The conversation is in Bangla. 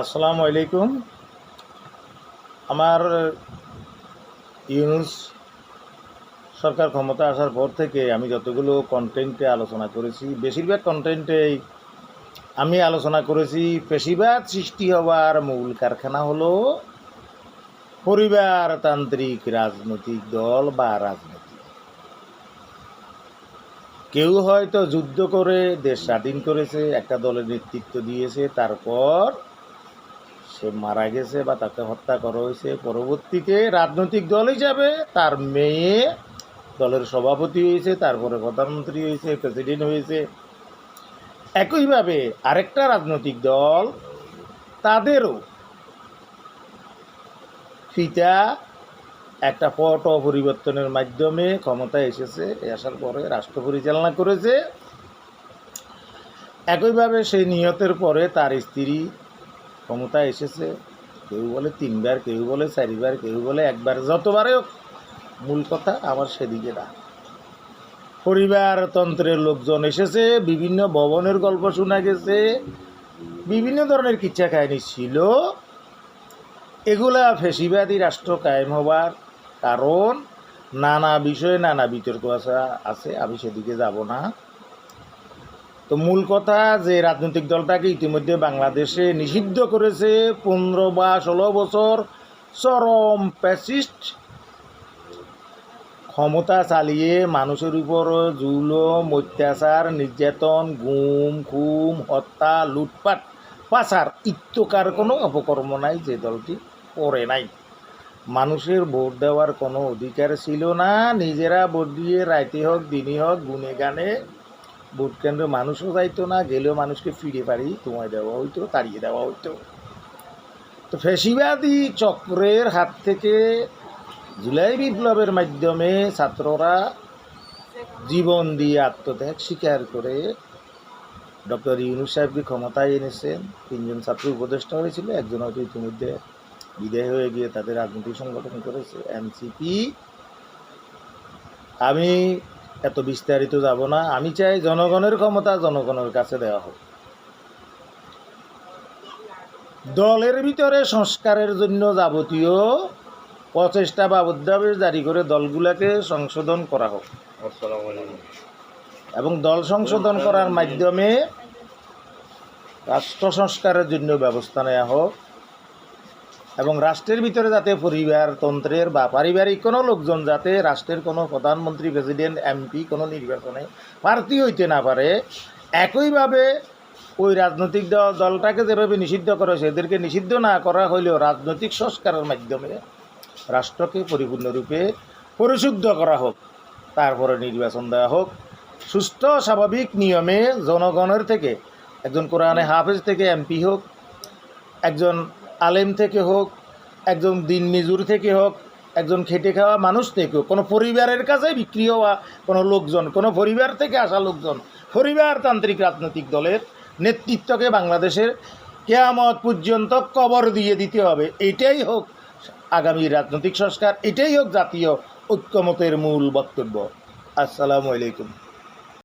আসসালামু আলাইকুম। আমার ইউনুস সরকার ক্ষমতা আসার পর থেকে আমি যতগুলো কন্টেন্টে আলোচনা করেছি, বেশিরভাগ কন্টেন্টেই আমি আলোচনা করেছি পেশিবাদ সৃষ্টি হওয়ার মূল কারখানা হলো পরিবারতান্ত্রিক রাজনৈতিক দল বা রাজনীতি। কেউ হয়তো যুদ্ধ করে দেশ স্বাধীন করেছে, একটা দলের নেতৃত্ব দিয়েছে, তারপর সে মারা গেছে বা তাকে হত্যা করা হয়েছে, পরবর্তীতে রাজনৈতিক দল হিসাবে তার মেয়ে দলের সভাপতি হয়েছে, তারপরে প্রধানমন্ত্রী হয়েছে, প্রেসিডেন্ট হয়েছে। একইভাবে আরেকটা রাজনৈতিক দল, তাদেরও ফিতা একটা পট পরিবর্তনের মাধ্যমে ক্ষমতায় এসেছে আসার পরে রাষ্ট্র পরিচালনা করেছে। একইভাবে সেই নিহতের পরে তার স্ত্রী ক্ষমতায় এসেছে, কেউ বলে তিনবার, কেউ বলে চারিবার, কেউ বলে একবার যতবারে হোক, মূল কথা আমার সেদিকে না। পরিবারতন্ত্রের লোকজন এসেছে, বিভিন্ন ভবনের গল্প শোনা গেছে, বিভিন্ন ধরনের কিচ্ছা কাহিনী ছিল। এগুলা ফেসিবাদী রাষ্ট্র কায়েম হবার কারণ, নানা বিষয়ে নানা বিতর্ক আছে, আমি সেদিকে যাব না। তো মূল কথা যে রাজনৈতিক দলটাকে ইতিমধ্যে বাংলাদেশে নিষিদ্ধ করেছে পনেরো বা ষোলো বছর চরম প্যাসিস্ট ক্ষমতা চালিয়ে মানুষের উপর জুলুম, অত্যাচার, নির্যাতন, গুম, খুম, হত্যা, লুটপাট, পাচার ইত্যকার কোনো অপকর্ম নাই যে দলটি করে নাই। মানুষের ভোট দেওয়ার কোনো অধিকার ছিল না। নিজেরা ভোট দিয়ে রাইতে হোক দিনই হোক গুনে গানে ভোট কেন্দ্রে মানুষও যাইতো না, গেলেও মানুষকে ফিরে পারি তোমায় দেওয়া হইতো, তাড়িয়ে দেওয়া হইতো। তো ফেসিবাদী চক্রের হাত থেকে জুলাই বিপ্লবের মাধ্যমে ছাত্ররা জীবন দিয়ে আত্মত্যাগ স্বীকার করে ডক্টর ইউনুস সাহেবকে ক্ষমতায় এনেছেন। তিনজন ছাত্র উপদেষ্টা হয়েছিল, একজন হয়তো ইতিমধ্যে বিদায় হয়ে গিয়ে তাদের রাজনৈতিক সংগঠন করেছে, এনসিপি। আমি এত বিস্তারিত যাব না। আমি চাই জনগণের ক্ষমতা জনগণের কাছে দেওয়া হোক। দলের ভিতরে সংস্কারের জন্য যাবতীয় প্রচেষ্টা বা অধ্যাদেশ জারি করে দলগুলাকে সংশোধন করা হোক। এবং দল সংশোধন করার মাধ্যমে রাষ্ট্র সংস্কারের জন্য ব্যবস্থা নেওয়া হোক। এবং রাষ্ট্রের ভিতরে যাতে পরিবারতন্ত্রের বা পারিবারিক কোনো লোকজন যাতে রাষ্ট্রের কোনো প্রধানমন্ত্রী, প্রেসিডেন্ট, এমপি কোনো নির্বাচনে প্রার্থী হইতে না পারে, একইভাবে ওই রাজনৈতিক দল, দলটাকে যেভাবে নিষিদ্ধ করা হয়েছে এদেরকে নিষিদ্ধ না করা হইলেও রাজনৈতিক সংস্কারের মাধ্যমে রাষ্ট্রকে পরিপূর্ণরূপে পরিশুদ্ধ করা হোক, তারপরে নির্বাচন দেওয়া হোক। সুস্থ স্বাভাবিক নিয়মে জনগণের থেকে, একজন কোরআনে হাফেজ থেকে এমপি হোক, একজন আলেম থেকে হোক, একজন দিন মিজুর থেকে হোক, একজন খেটে খাওয়া মানুষ থেকে হোক, কোনো পরিবারের কাছে বিক্রি হওয়া কোনো লোকজন, কোনো পরিবার থেকে আসা লোকজন পরিবারতান্ত্রিক রাজনৈতিক দলের নেতৃত্বকে বাংলাদেশের কেয়ামত পর্যন্ত কবর দিয়ে দিতে হবে। এটাই হোক আগামী রাজনৈতিক সংস্কার, এটাই হোক জাতীয় ঐক্যমতের মূল বক্তব্য। আসসালামু আলাইকুম।